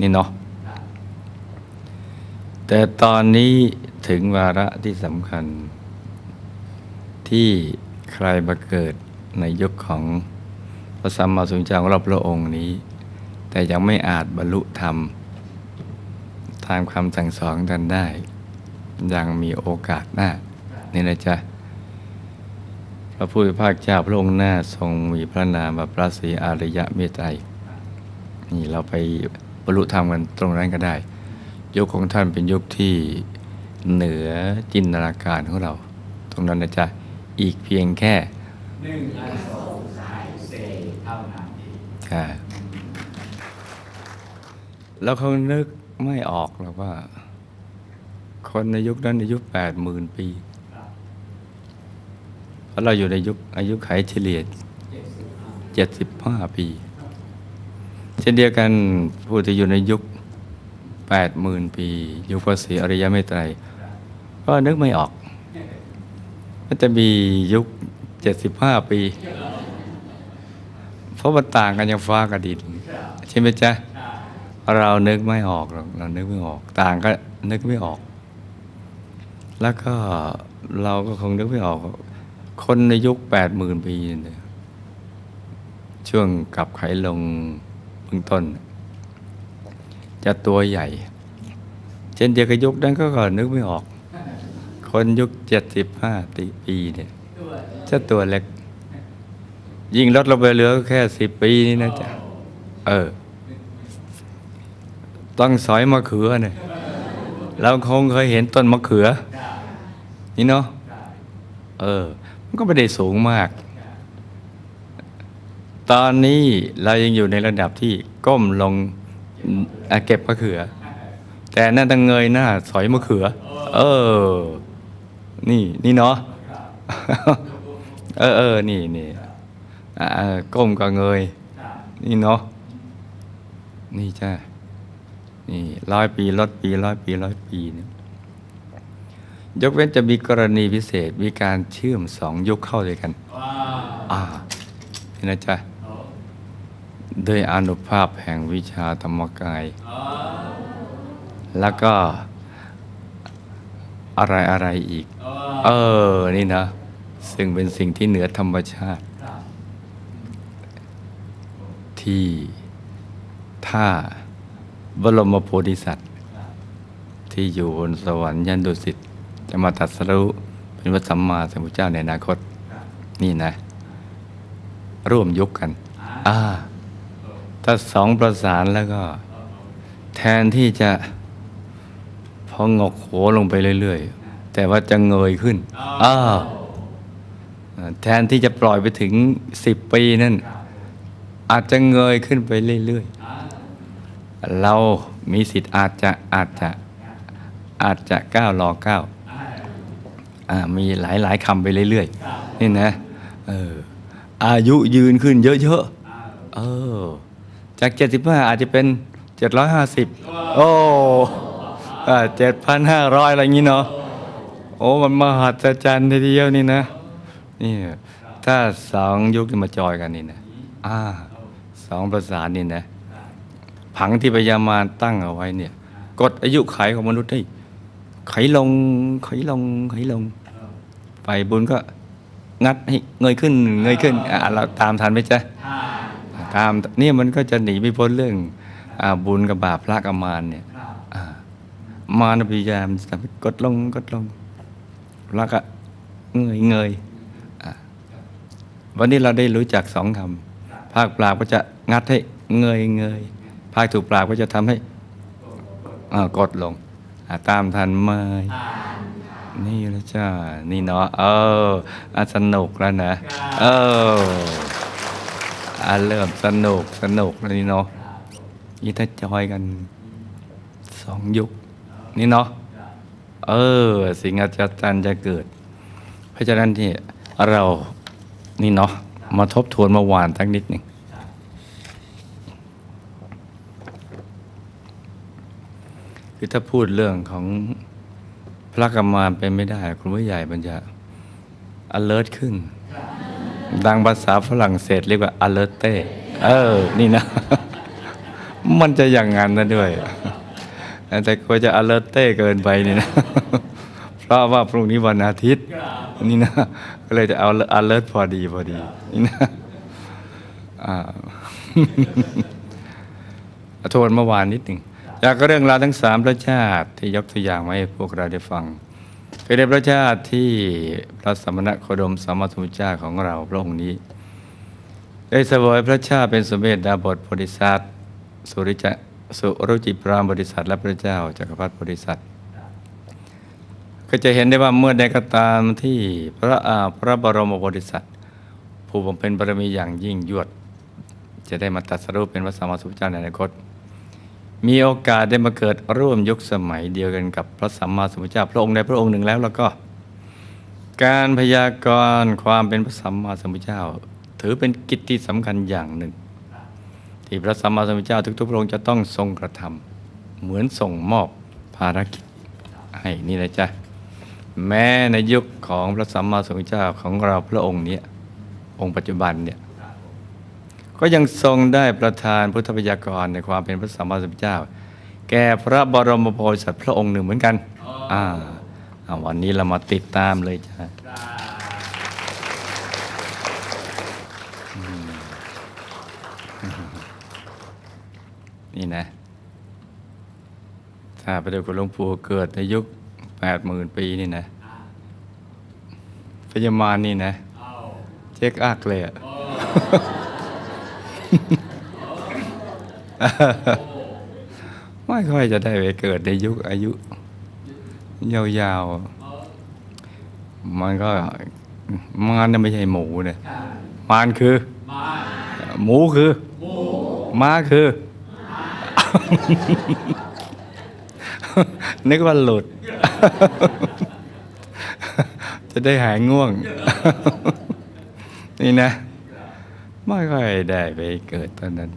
นี่เนาะแต่ตอนนี้ถึงวาระที่สำคัญ ที่ใครมาเกิดในยุคของพระสัมมาสัมพุทธเจ้าของเราพระองค์นี้ แต่ยังไม่อาจบรรลุธรรมตามคำสั่งสอนกันได้ ยังมีโอกาสหน้านี่นะจ๊ะพระผู้เป็นภาคเจ้าพระองค์หน้าทรงมีพระนามว่าพระศรีอริยะเมตไตรนี่เราไป รรลุธรรมกันตรงนั้นก็ได้ ยุคของท่านเป็นยุคที่เหนือจินตนาการของเรา ตรงนั้นนะจ๊ะอีกเพียงแค่หนึ่งอโศกสายเศษเท่านั้นเองค่ะแล้วเขานึกไม่ออกหรอกว่า คนในยุคนั้นอายุแปดหมื่นปีเพราะเราอยู่ในยุคอายุไขเฉลี่ยเจ็ดสิบห้า75ปี เช่นเดียวกันผู้ที่อยู่ในยุค 80,000 ปี ยุคพระศรีอริยเมตไตรก็นึกไม่ออกมันจะมียุค 75 ปี เพราะมันต่างกันอย่างฟ้ากับดินใช่ไหมจ๊ะเรานึกไม่ออกหรอกเรานึกไม่ออก ต่างก็นึกไม่ออก แล้วก็เราก็คงนึกไม่ออก คนในยุค 80,000 ปีเนี่ยช่วงกลับไขลง บื้องต้น จะตัวใหญ่ เช่นเดียวกับยุคนั้นก็ก็นึกไม่ออก คนยุคเจ็ดสิบห้าปีเนี่ยจะตัวเล็ก ยิ่งลดลงไปเหลือแค่สิบปีนี่นะจ๊ะ เออ ต้องสอยมะเขือเนี่ยเราคงเคยเห็นต้นมะเขือ นี่เนาะเออ มันก็ไม่ได้สูงมาก ตอนนี้เรายังอยู่ในระดับที่ก้มลงเก็บมะเขือ แต่นั่นต้งเงยหน้าสอยมะเขือ เออ นี่นี่เนาะเออเออนี่นี่ก้มก็เงย นี่เนาะนี่จ้านี่ร้อยปีร้อยปีร้อยปีร้อยปีเนี่ยยกเว้นจะมีกรณีพิเศษมีการเชื่อมสองยุคเข้าด้วยกันว้าอ่านี่นะจ๊ะ ด้วยอนุภาพแห่งวิชาธรรมกาย แล้วก็อะไรอะไรอีก เออ นี่นะ ซึ่งเป็นสิ่งที่เหนือธรรมชาติ ที่ถ้าบรมโพธิสัตว์ ที่อยู่บนสวรรค์ยันดุสิตจะมาตัดสรู้เป็นพระสัมมาสัมพุทธเจ้าในอนาคต นี่นะ ร่วมยุคกัน อ่า ถ้าสองประสานแล้วก็โอ้แทนที่จะพองกหัวลงไปเรื่อยๆ แต่ว่าจะเงยขึ้นอ้าวแทนที่จะปล่อยไปถึงสิบปีนั่น อาจจะเงยขึ้นไปเรื่อยอ่าๆเรามีสิทธิ์อาจจะอาจจะอาจจะก้าวรอก้าวอ่าอ่ามีหลายๆคำไปเรื่อยครับๆนี่นะ เอออายุยืนขึ้นเยอะอ่าๆเออ จาก 75 อาจจะเป็น 750 โอ้เจ็ดพันห้าร้อยอะไรอย่างนี้เนาะโอ้มันมหัศจรรย์ทีเดียวนี่นะนี่ถ้าสองยุคมาจอยกันนี่นะอ่าสองประสานนี่นะ ผังที่พยามาตั้งเอาไว้เนี่ยกฎอายุไขของมนุษย์ให้ไขลงไขลงไขลงไปบุญก็งัดให้เงยขึ้น เงยขึ้นอ่าเราตามทันไหมจ๊ะ อ่าตามเนี่ยมันก็จะหนีไม่พ้นเรื่องอบุญกับบาปพระกับมารเนี่ยมารพยายามจะกดลงกดลงแล้วก็เงยเงยวันนี้เราได้รู้จักสองคำภาคปราบก็จะงัดให้เงยเงยภาคถูกปราบก็จะทำให้กดลงตามทันไหมอ่านี่แล้วจ้า นี่เนาะเอออสนุกแล้วนะ เออ เริ่มสนุกสนุกแล้วนี่เนาะนี่ถ้าจอยกันสองยุค นี่เนาะเออ สิ่งอาจารย์จะเกิด เพราะฉะนั้นที่เรานี่เนาะมาทบทวนเมื่อวานสักนิดหนึ่งคือถ้าพูดเรื่องของพระกรรมานเป็นไม่ได้ คุณผู้ใหญ่มันจะ alert ขึ้น ดังภาษาฝรั่งเศสเรียกว่า alerte เออ นี่นะ มันจะอย่างนั้นนะด้วย แต่กลัวจะ alert เต้เกินไปนี่นะ เพราะว่าพรุ่งนี้วันอาทิตย์ นี่นะ ก็เลยจะเอา alert พอดีพอดี นี่นะอ่าโทษเมื่อวานนิดหนึ่งจากเรื่องราวทั้งสามพระชาติที่ยกตัวอย่างมาให้พวกเราได้ฟัง คือในพระชาติที่พระสมณโคดมสมมาสมุทเจ้าของเราพระองค์นี้ ได้เสวยพระชาติเป็นสมเด็จดาบทโพธิสัตว์สุริจะสุรุจิปรามบริษัทและพระเจ้าจักรพรรดิบริษัทก็จะเห็นได้ว่าเมื่อใดก็ตามที่พระอาพระบรมโพธิสัตว์ผู้บำเพ็ญบารมีอย่างยิ่งยวด จะได้มาตัดสรุปเป็นพระสัมมาสัมพุทธเจ้าในอนาคต มีโอกาสได้มาเกิดร่วมยุคสมัยเดียวกันกับพระสัมมาสัมพุทธเจ้าพระองค์ใดพระองค์หนึ่งแล้วแล้วก็ การพยากรณ์ความเป็นพระสัมมาสัมพุทธเจ้า ถือเป็นกิจที่สำคัญอย่างหนึ่ง ที่พระสัมมาสัมพุทธเจ้าทุกๆพระองค์จะต้องทรงกระทำเหมือนส่งมอบภารกิจให้นี่นะจ๊ะแม้ในยุคของพระสัมมาสัมพุทธเจ้าของเราพระองค์เนี้ยองค์ปัจจุบันเนี่ย ก็ยังทรงได้ประทานพุทธพยากรณ์ในความเป็นพระสัมมาสัมพุทธเจ้า แก่พระบรมโพธิสัตว์พระองค์หนึ่งเหมือนกันอ่าอ่าวันนี้เรามาติดตามเลยจ้ะอืมนี่นะ ถ้าพระเดชคุณหลวงปู่เกิดในยุคแปดหมื่นปีนี่นะพญามารนี่นะ เช็คอักเลยอะ ไม่ค่อยจะได้ไปเกิดในยุคอายุ ยาวๆ มันก็มารน่ะไม่ใช่หมูเนี่ยมารคือ หมูคือม้าคือ นึกว่าหลุด จะได้หายง่วง นี่นะ ไม่ค่อยได้ไปเกิดตอนนั้น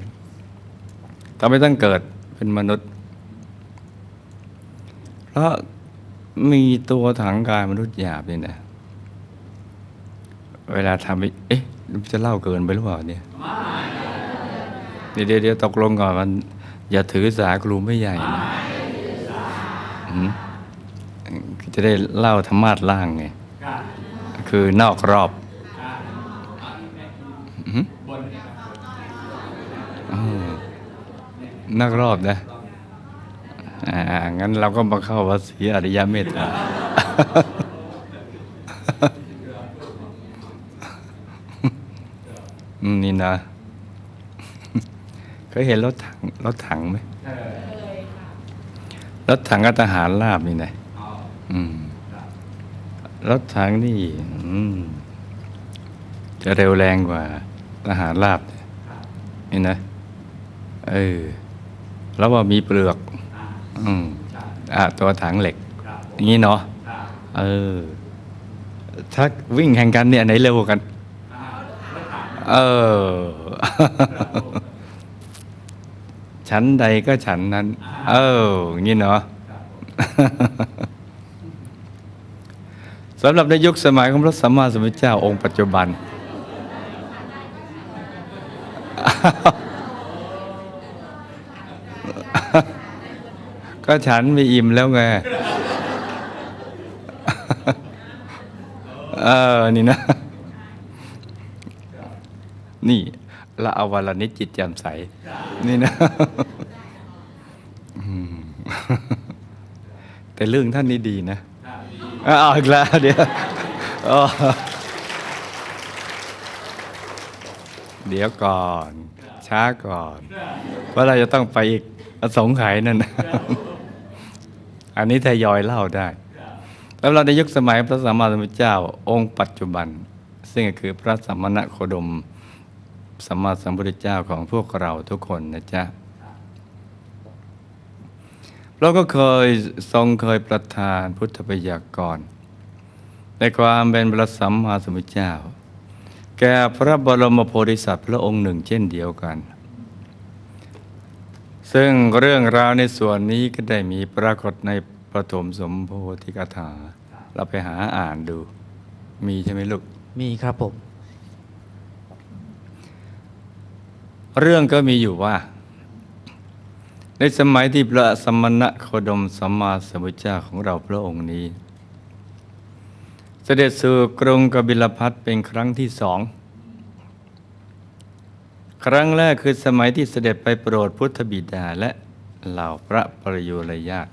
ทำไมต้องเกิดเป็นมนุษย์ เพราะมีตัวถังกายมนุษย์หยาบนี่นะเวลาทำไปเอ๊ะจะเล่าเกินไปหรือเปล่าเนี่ยเดี๋ยวเดี๋ยวตกลงก่อนมัน อย่าถือสาครูไม่ใหญ่นะจะได้เล่าธรรมาสล่างไง คือนอกรอบอืมอืม นอกรอบนะอ่างั้นเราก็มาเข้าวัดศรีอริยเมตตาอืมนี่นะเคยเห็นรถถังรถถังไหมรถถังกับทหารลาบนี่นะอืมรถถังนี่อืมจะเร็วแรงกว่าทหารลาบเนี่ยนี่นะ เออ แล้วว่ามีเปลือก อืมอะตัวถังเหล็ก อย่างนี้เนาะเออถ้าวิ่งแข่งกันเนี่ยไหนเร็วกัน เออฉันใดก็ฉันนั้น เอออย่างนี้เนาะสำหรับในยุคสมัยของพระสัมมาสัมพุทธเจ้าองค์ปัจจุบัน ก็ฉันไม่อิ่มแล้วไง เออ นี่นะ นี่ละเอาวันละนิดจิตแจ่มใส นี่นะแต่เรื่องท่านนี้ดีนะอะเอาอีกแล้วเดี๋ยวเดี๋ยวก่อน ช้าก่อนเพราะเราจะต้องไปอีกอสงไขยนั่นนะ อันนี้ทยอยเล่าได้แล้วเราในยุคสมัยพระสัมมาสัมพุทธเจ้าองค์ปัจจุบัน ซึ่งก็คือพระสัมมาณโคดมสัมมาสัมพุทธเจ้าของพวกเราทุกคนนะจ๊ะเราก็เคยทรงเคยประทานพุทธปยากรณ์ในความเป็นพระสัมมาสัมพุทธเจ้า แก่พระบรมโพธิสัตว์พระองค์หนึ่งเช่นเดียวกัน ซึ่งเรื่องราวในส่วนนี้ก็ได้มีปรากฏในปฐมสมโพธิกถา เราไปหาอ่านดู มีใช่ไหมลูก มีครับผม เรื่องก็มีอยู่ว่า ในสมัยที่พระสมณะโคดมสัมมาสัมพุทธเจ้าของเราพระองค์นี้ เสด็จสู่กรุงกบิลพัทเป็นครั้งที่สอง ครั้งแรกคือสมัยที่เสด็จไปโปรดพุทธบิดาและเหล่าพระปรโยุรญาต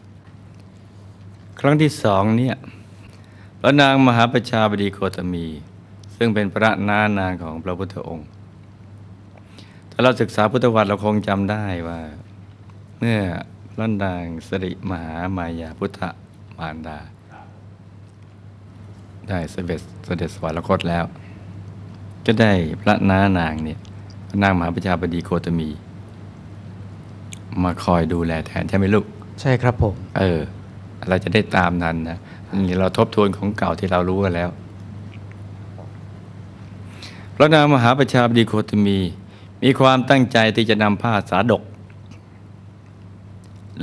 ครั้งที่สองเนี่ยพระนางมหาประชาบดีโคตมี ซึ่งเป็นพระนานางของพระพุทธองค์ ถ้าเราศึกษาพุทธวัตรเราคงจำได้ว่า เมื่อพระนางสริมหามายาพุทธมารดา ได้เสด็จเสด็จสวรรคตแล้ว ก็ได้พระนานางเนี่ย นางมหาประชาบดีโคตมี มาคอยดูแลแทนใช่ไหมลูก ใช่ครับผม เออ เราจะได้ตามทันนะนี่เราทบทวนของเก่าที่เรารู้กันแล้ว พระนางมหาประชาบดีโคตมี มีความตั้งใจที่จะนำผ้าสาดก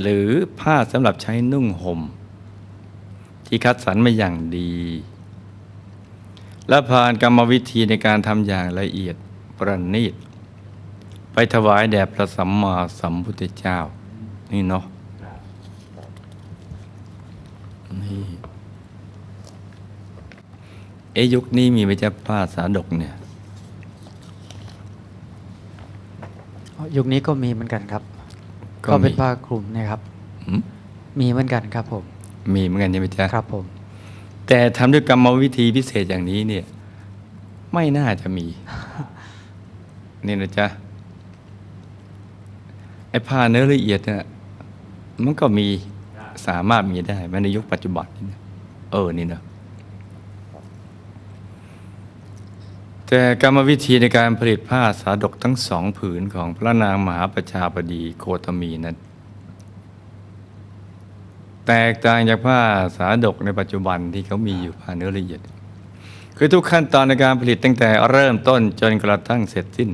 หรือผ้าสำหรับใช้นุ่งหม่มที่คัดสรรมาอย่างดี และผ่านกรรมวิธีในการทำอย่างละเอียดประณีต ไปถวายแด่พระสัมมาสัมพุทธเจ้า นี่เนาะนี่เอะยุคนี้มีไหมจ๊ะผ้าสาดกเนี่ย ยุคนี้ก็มีเหมือนกันครับ ก็ก็เป็นมีผ้าคลุมเนะครับหืมมีเหมือนกันครับผม มีเหมือนกันใช่ไหมจ๊ะครับผม แต่ทำด้วยกรรมวิธีพิเศษอย่างนี้เนี่ย ไม่น่าจะมี นี่นะจ๊ะ ไอ้ผ้าเนื้อละเอียดเนี่ยมันก็มีสามารถมีได้แม้ในยุคปัจจุบันนี่นะเออนี่นะแต่กรรมวิธีในการผลิตผ้าสาดกทั้งสองผืนของพระนางมหาประชาบดีโคตมีนั้นแตกต่างจากผ้าสาดกในปัจจุบันที่เขามีอยู่ผ้าเนื้อละเอียด คือทุกขั้นตอนในการผลิตตั้งแต่เริ่มต้นจนกระทั่งเสร็จสิ้น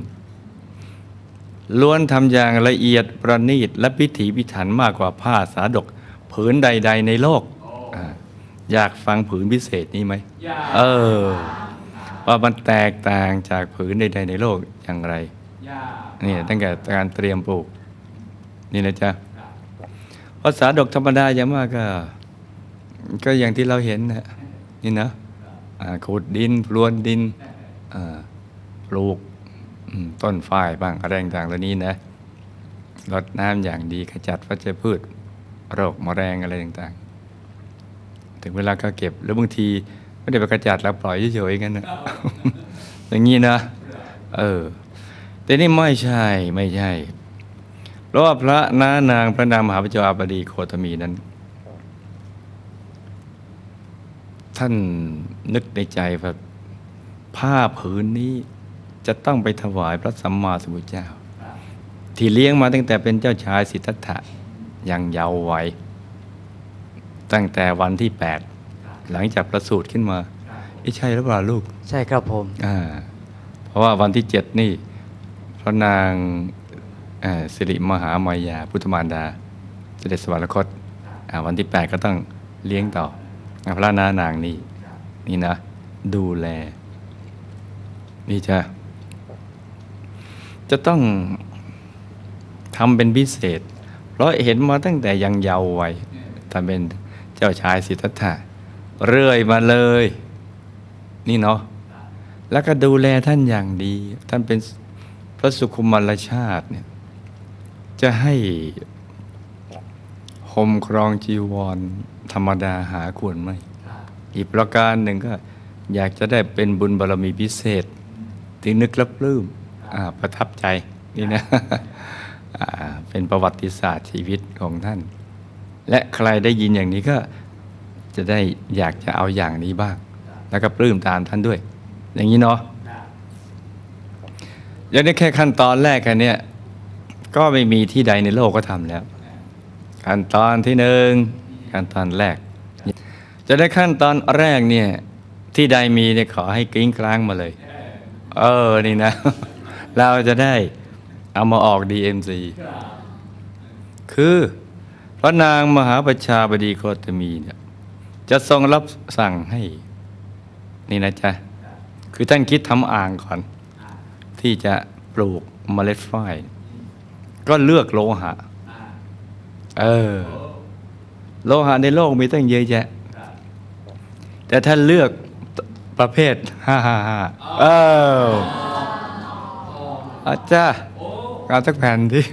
ล้วนทำอย่างละเอียดประณีตและพิถีพิถันมากกว่าผ้าสาดกผืนใด ๆ ในโลกอาอยากฟังผืนพิเศษนี้ไหมยาเออ ว่ามันแตกต่างจากผืนใด ๆ ในโลกอย่างไรยานี่ตั้งแต่การเตรียมปลูก นี่นะจ๊ะภาษาดกธรรมดาอย่างมากก็ ก็อย่างที่เราเห็นนะนี่นะอ่าขุดดินพรวนดินอ่าปลูกอืม ต้นฝ้ายบ้างอะไรต่างๆเหล่านี้นะรดน้ำอย่างดีขจัดวัชพืช โรคมะแรงอะไรต่างๆ ถึงเวลาก็เก็บแล้วบางทีไม่ได้ไปกระจัดแล้วปล่อยเฉยๆกันนะอย่างนี้นะ เออ แต่นี่ไม่ใช่ไม่ใช่ เพราะว่าพระนานางพระนางมหาปจาบดีโคตมีนั้น ท่านนึกในใจว่าผ้าผืนนี้ จะต้องไปถวายพระสัมมาสัมพุทธเจ้า ที่เลี้ยงมาตั้งแต่เป็นเจ้าชายสิทธัตถะยังเยาว์วัยตั้งแต่วันที่แปดหลังจากประสูติขึ้นมาไอ้ใช่หรือเปล่าลูก ใช่ครับผมอ่าเพราะว่าวันที่เจ็ดนี่พระนางเอ่อสิริมหามายาพุทธมารดา เสด็จสวรรคตอ่าวันที่แปดก็ต้องเลี้ยงต่ออ่าพระนานางนี่นี่นะ ดูแล นี่จะ จะต้องทำเป็นพิเศษ เพราะเห็นมาตั้งแต่ยังเยาว์วัยท่านเป็นเจ้าชายสิทธัตถะเรื่อยมาเลย นี่เนาะแล้วก็ดูแลท่านอย่างดี ท่านเป็นพระสุขุมารชาติเนี่ยจะให้ห่มครองจีวร ธรรมดาหาควรไม่อีกประการหนึ่งก็อยากจะได้เป็นบุญบารมีพิเศษ ที่นึกและปลื้ม ประทับใจนี่นะอ่าเป็นประวัติศาสตร์ชีวิตของท่าน และใครได้ยินอย่างนี้ก็จะได้อยากจะเอาอย่างนี้บ้าง แล้วก็ปลื้มตามท่านด้วย อย่างนี้เนาะย่างนี้แค่ขั้นตอนแรกแค่เนี้ยก็ไม่มีที่ใดในโลกก็ทำแล้ว ขั้นตอนที่หนึ่งขั้นตอนแรก จะได้ขั้นตอนแรกเนี่ยที่ใดมีเนี่ยขอให้กริ้งกลางมาเลย เออนี่นะ เราจะได้เอามาออก DMC คือพระนางมหาประชาบดีโคตมีเนี่ยจะทรงรับสั่งให้ นี่นะจ๊ะ คือท่านคิดทำอ่างก่อน ที่จะปลูกเมล็ดฝ้ายก็เลือกโลหะ เออ โลหะในโลกมีตั้งเยอะแยะ แต่ถ้านเลือกประเภทห้าห้าห้าเออ อาจารย์เอาสักแผ่นที่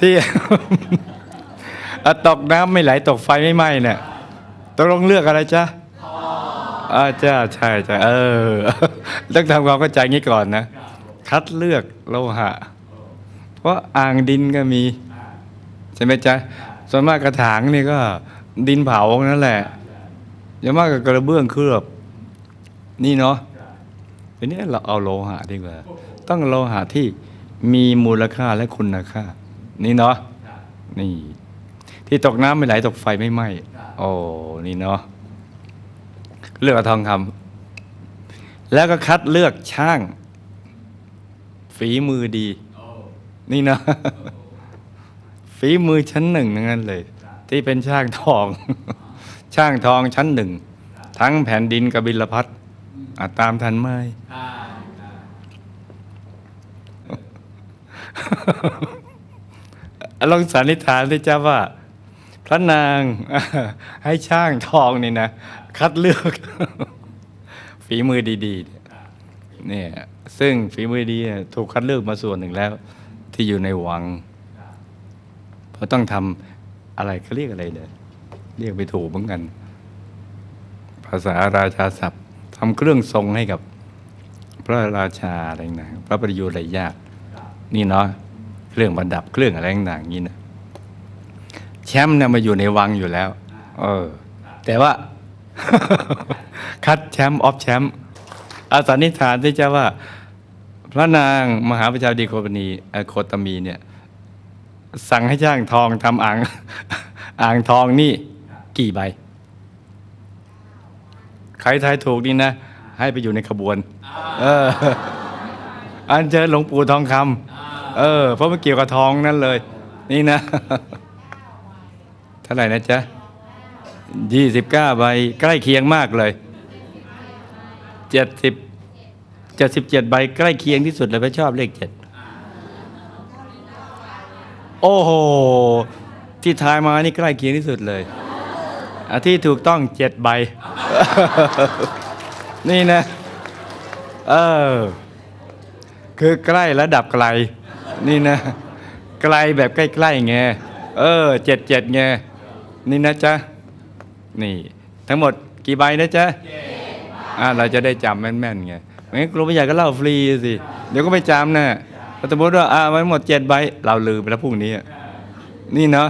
ที่ตกน้ำไม่ไหลตกไฟไม่ไหม้เนี่ยตกลงเลือกอะไรจ๊ะอาจ้าใช่ใช่เออต้องทำความเข้าใจงี้ก่อนนะ คัดเลือกโลหะ เพราะอ่างดินก็มี ใช่ไหมจ๊ะส่วนมากกระถางนี่ก็ดินเผานั่นแหละอย่ามากกับกระเบื้องเคลือบ นี่เนาะ ทีนี้เราเอาโลหะดีกว่า ต้องโลหะที่มีมูลค่าและคุณค่า นี่เนาะนี่ ที่ตกน้ำไม่ไหลตกไฟไม่ไหม้โอ้นี่เนาะเลือกทองคำแล้วก็คัดเลือกช่าง ฝีมือดี นี่นะฝีมือชั้นหนึ่งงนั้นเลย ที่เป็นช่างทอง ช่างทองชั้นหนึ่ง ทั้งแผ่นดินกบิลพัท อะตามทันไหมลองสันนิษฐานด้วยจ้าว่า พระนางให้ช่างทองนี่นะ คัดเลือก ฝีมือดีๆเนี่ยซึ่งฝีมือดีเนี่ยถูกคัดเลือกมาส่วนหนึ่งแล้ว ที่อยู่ในวัง เพราะต้องทำอะไรเขาเรียกอะไรเนี่ยเรียกไปถูกเหมือนกัน ภาษาราชาศัพท์ ทำเครื่องทรงให้กับพระราชาอะไรต่างๆพระประยุรยาตนี่เนาะเครื่องประดับเครื่องอะไรต่างๆนี้นะแชมป์เนี่ยมาอยู่ในวังอยู่แล้ว เออ แต่ว่า คัดแชมป์ออฟแชมป์อาสันนิษฐานที่จะว่า พระนางมหาประชาดีโคตมีโคตมีเนี่ย สั่งให้ช่างทองทำอ่าง อ่างทองนี่กี่ใบ ใครทายถูกนี่นะ ให้ไปอยู่ในขบวน เออ อันเชิญหลวงปู่ทองคำเออ เพราะมันเกี่ยวกับทองนั่นเลย นี่นะ เท่าไหร่นะจ๊ะยี่สิบเก้าใบใกล้เคียงมากเลยเจ็ดสิบเจ็ดสิบเจ็ดใบใกล้เคียงที่สุดเลยเพราะชอบเลขเจ็ดโอ้โห ที่ทายมานี่ใกล้เคียงที่สุดเลยอที่ถูกต้องเจ็ดใบ นี่นะ เออ คือใกล้ระดับไกล นี่นะ ไกลแบบใกล้ๆไง เออเจ็ดเจ็ดไง นี่นะจ๊ะ นี่ ทั้งหมดกี่ใบนะจ๊ะอ่าเราจะได้จำแม่นๆไงงั้นครูไม่อยากก็เล่าฟรีสิ เดี๋ยวก็ไม่จำนะถ้าสมมติว่าอ่ามันหมดเจ็ดใบ เราลืมไปแล้วพรุ่งนี้ นี่เนาะ